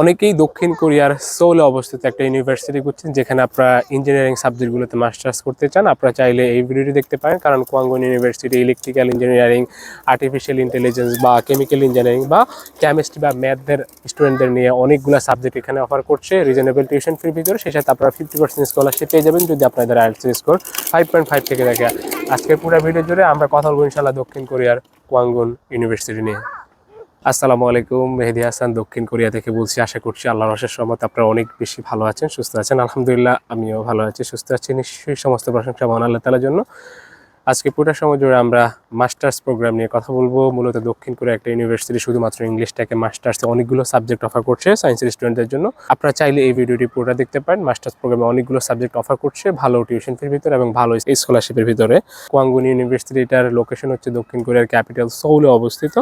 অনেকেই দক্ষিণ কোরিয়ার সোলে অবস্থিত একটা ইউনিভার্সিটি করছেন যেখানে আপনারা ইঞ্জিনিয়ারিং সাবজেক্টগুলোতে মাস্টার্স করতে চান। আপনারা চাইলে এই ভিডিওটি দেখতে পারেন, কারণ Kwangwoon university electrical engineering artificial intelligence বা কেমিক্যাল ইঞ্জিনিয়ারিং বা কেমিস্ট্রি বা ম্যাথদের স্টুডেন্টদের নিয়ে অনেকগুলো সাবজেক্ট এখানে অফার করছে। রিজনেবল টিউশন ফির ভিতরে, সেই সাথে আপনারা ফিফটি পার্সেন্ট স্কলারশিপ পেয়ে যাবেন যদি আপনাদের IELTS score five point five থেকে থাকে। আজকের পুরো ভিডিও জুড়ে আমরা কথা বলব ইনশাল্লাহ দক্ষিণ কোরিয়ার কোয়াঙ্গন ইউনিভার্সিটি নিয়ে। আসসালামু আলাইকুম, মেহেদি হাসান, দক্ষিণ কোরিয়া থেকে বলছি, আশা করছি আল্লাহ রসের রহমত আপনারা অনেক বেশি ভালো আছেন, সুস্থ আছেন। আলহামদুলিল্লাহ, আমিও ভালো আছি, সুস্থ আছি। নিশ্চয়ই সমস্ত প্রশংসা মহান আল্লাহ তালার জন্য। আজকে পুরো সময় জুড়ে আমরা মাস্টার্স প্রোগ্রাম নিয়ে কথা বলব। মূলত দক্ষিণ কোরিয়া একটা ইউনিভার্সিটি শুধুমাত্র ইংলিশটাকে মাস্টার্সে অনেকগুলো সাবজেক্ট অফার করছে সায়েন্সের স্টুডেন্টদের জন্য। আপনারা চাইলে এই ভিডিওটি পুরোটা দেখতে পারেন। মাস্টার্স প্রোগ্রামে অনেকগুলো সাবজেক্ট অফার করছে ভালো টিউশন ফির ভিতরে এবং ভালো স্কলারশিপের ভিতরে। কোয়াঙ্গুন ইউনিভার্সিটিটার লোকেশন হচ্ছে দক্ষিণ কোরিয়ার ক্যাপিটাল সৌলে অবস্থিত।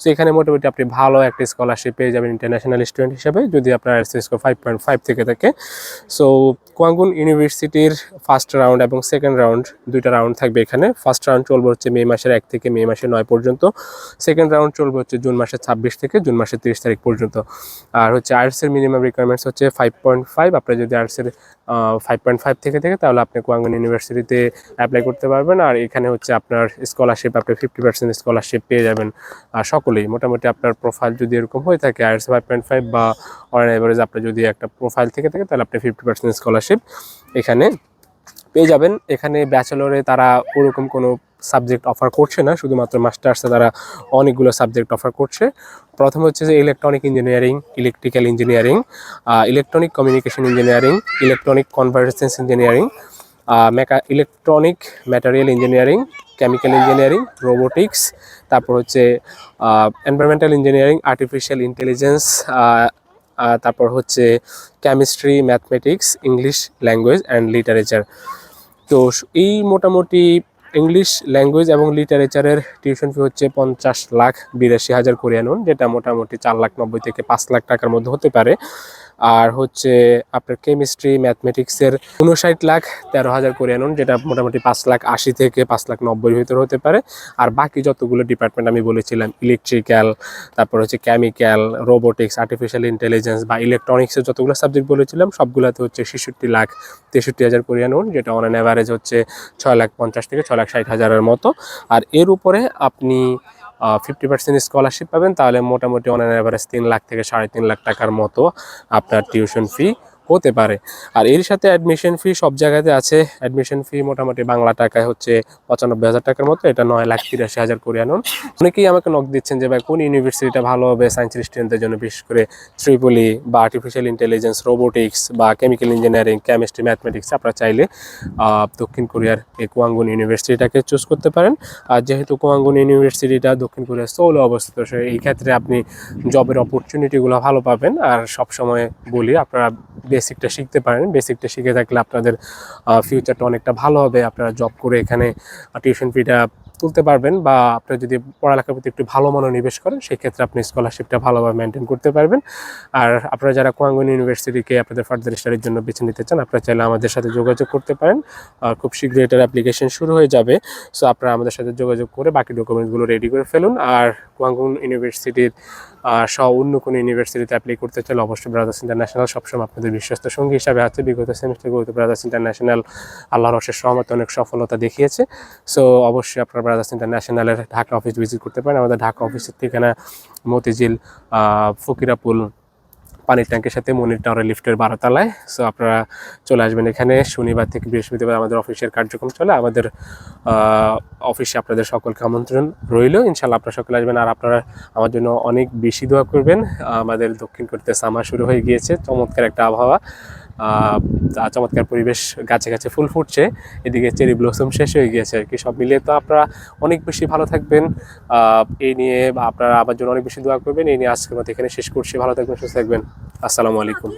সো এখানে মোটামুটি আপনি ভালো একটা স্কলারশিপ পেয়ে যাবেন ইন্টারন্যাশনাল স্টুডেন্ট হিসেবে যদি আপনার স্কোর ফাইভ পয়েন্ট ফাইভ থেকে থাকে। সো কোয়াঙ্গুন ইউনিভার্সিটির ফার্স্ট রাউন্ড এবং সেকেন্ড রাউন্ড দুইটা রাউন্ড থাকবে এখানে। ফার্স্ট রাউন্ড চলবে হচ্ছে মে মাসের এক থেকে মে মাসের নয় পর্যন্ত। সেকেন্ড রাউন্ড চলবে হচ্ছে জুন মাসের ছাব্বিশ থেকে জুন মাসের তিরিশ তারিখ পর্যন্ত। আর হচ্ছে আর্টসের মিনিমাম রিকোয়ারমেন্টস হচ্ছে ফাইভ পয়েন্ট ফাইভ আপনার যদি আর্টসের ফাইভ পয়েন্ট ফাইভ থেকে থাকে, তাহলে আপনি কোয়াঙ্গন ইউনিভার্সিটিতে অ্যাপ্লাই করতে পারবেন। আর এখানে হচ্ছে আপনার স্কলারশিপ আপনি ফিফটি পার্সেন্ট স্কলারশিপ পেয়ে যাবেন। আর সকলেই, মোটামুটি আপনার প্রোফাইল যদি এরকম হয়ে থাকে আর্টস ফাইভ পয়েন্ট ফাইভ বা অন অ্যাভারেজ আপনার যদি একটা প্রোফাইল থেকে থাকে, তাহলে আপনি ফিফটি পার্সেন্ট স্কলারশিপ এখানে পেয়ে যাবেন। এখানে ব্যাচেলরে তারা ওরকম কোনো সাবজেক্ট অফার করছে না, শুধুমাত্র মাস্টার্সে তারা অনেকগুলো সাবজেক্ট অফার করছে। প্রথম হচ্ছে যে electronic engineering electrical engineering electronic communication engineering electronic convergence engineering mecha electronic material engineering chemical engineering robotics তারপর হচ্ছে এনভায়রনমেন্টাল ইঞ্জিনিয়ারিং আর্টিফিশিয়াল ইন্টেলিজেন্স তারপর হচ্ছে chemistry mathematics English language and literature তো এই মোটামুটি ইংলিশ ল্যাঙ্গুয়েজ এবং লিটারেচারের টিউশন ফি হচ্ছে পঞ্চাশ লাখ বিরাশি হাজার কোরিয়ান যেটা মোটামুটি চার লাখ নব্বই থেকে পাঁচ লাখ টাকার মধ্যে হতে পারে। আর হচ্ছে আপনার কেমিস্ট্রি ম্যাথমেটিক্সের উনষাট লাখ তেরো হাজার কোরিয়ান যেটা মোটামুটি পাঁচ লাখ আশি থেকে পাঁচ লাখ নব্বই ভিতরে হতে পারে। আর বাকি যতগুলো ডিপার্টমেন্ট আমি বলেছিলাম ইলেকট্রিক্যাল তারপর হচ্ছে কেমিক্যাল রোবোটিক্স আর্টিফিশিয়াল ইন্টেলিজেন্স বা ইলেকট্রনিক্সের যতগুলো সাবজেক্ট বলেছিলাম, সবগুলোতে হচ্ছে ছেষট্টি লাখ তেষট্টি হাজার কোরিয়ান যেটা অন অ্যাভারেজ হচ্ছে ছয় লাখ পঞ্চাশ থেকে ছয় লাখ ষাট হাজারের মতো। আর এর উপরে আপনি ফিফটি পার্সেন্ট স্কলারশিপ পাবেন, তাহলে মোটামুটি অন অ্যাভারেজ তিন লাখ থেকে সাড়ে তিন লাখ টাকার মতো আপনার টিউশন ফি হতে পারে। আর এর সাথে অ্যাডমিশন ফি সব জায়গাতে আছে। অ্যাডমিশন ফি মোটামুটি বাংলা টাকায় হচ্ছে পঁচানব্বই হাজার টাকার মতো। এটা নয় লাখ তিরাশি হাজার করে আনুন অনেকেই আমাকে নক দিচ্ছেন যে, ভাই, কোন ইউনিভার্সিটিটা ভালো হবে সায়েন্সের স্টুডেন্টদের জন্য? বিশেষ করে ত্রিপলি বা আর্টিফিশিয়াল ইন্টেলিজেন্স রোবোটিক্স বা কেমিক্যাল ইঞ্জিনিয়ারিং কেমিস্ট্রি ম্যাথমেটিক্স আপনারা চাইলে দক্ষিণ কোরিয়ার এই কোয়াঙ্গুন ইউনিভার্সিটিটাকে চুজ করতে পারেন। আর যেহেতু কোয়াঙ্গুন ইউনিভার্সিটিটা দক্ষিণ কোরিয়ার সোলে অবস্থিত, সে এই ক্ষেত্রে আপনি জবের অপরচুনিটিগুলো ভালো পাবেন। আর সবসময় বলি, আপনারা বেসিকটা শিখতে পারেন। বেসিকটা শিখে থাকলে আপনাদের ফিউচারটা অনেকটা ভালো হবে। আপনারা জব করে এখানে টিউশন ফিটা তুলতে পারবেন বা আপনারা যদি পড়ালেখার প্রতি একটু ভালো মনোনিবেশ করেন সেই ক্ষেত্রে আপনি স্কলারশিপটা ভালোভাবে মেনটেন করতে পারবেন। আর আপনারা যারা কোয়াঙ্গন ইউনিভার্সিটিকে আপনাদের ফার্দার স্টাডির জন্য বেছে নিতে চান, আপনারা চাইলে আমাদের সাথে যোগাযোগ করতে পারেন। খুব শীঘ্রই এটার অ্যাপ্লিকেশন শুরু হয়ে যাবে। সো আপনারা আমাদের সাথে যোগাযোগ করে বাকি ডকুমেন্টসগুলো রেডি করে ফেলুন। আর কোয়াঙ্গন ইউনিভার্সিটির সহ অন্য কোনো ইউনিভার্সিটিতে অ্যাপ্লাই করতে চাইলে অবশ্যই ব্রাদার্স ইন্টারন্যাশনাল সবসময় আপনাদের বিশ্বস্ত সঙ্গী হিসাবে আছে। বিগত সেমিস্টারগুলোতে ব্রাদার্স ইন্টারন্যাশনাল আল্লাহ রসের সহমতে অনেক সফলতা দেখিয়েছে। সো অবশ্যই আপনারা ব্রাদার্স ইন্টারন্যাশনালের ঢাকা অফিস ভিজিট করতে পারেন। আমাদের ঢাকা অফিসের ঠিকানা মতিঝিল ফকিরাপুল পানির ট্যাঙ্কের সাথে মনির টাওয়ারের লিফটের বারোতলায়। সো আপনারা চলে আসবেন এখানে। শনিবার থেকে বৃহস্পতিবার আমাদের অফিসের কার্যক্রম চলে। আমাদের অফিসে আপনাদের সকলকে আমন্ত্রণ রইল। ইনশাল্লাহ আপনারা সকলে আসবেন। আর আপনারা আমার জন্য অনেক বেশি দোয়া করবেন। আমাদের দক্ষিণ করতে সামা শুরু হয়ে গিয়েছে। চমৎকার একটা আবহাওয়া। চমৎকার পরিবেশ গাছে গাছে ফুল ফুটছে। এদিকে চেরি ব্লসম শেষ হয়ে গিয়েছে আর কি। সব মিলিয়ে তো আপনারা অনেক বেশি ভালো থাকবেন। এই নিয়ে আপনারা আমার জন্য অনেক বেশি দোয়া করবেন। এই নিয়ে আজকের মতো এখানে শেষ করছি। ভালো থাকবেন, সুস্থ থাকবেন। আসসালামু আলাইকুম।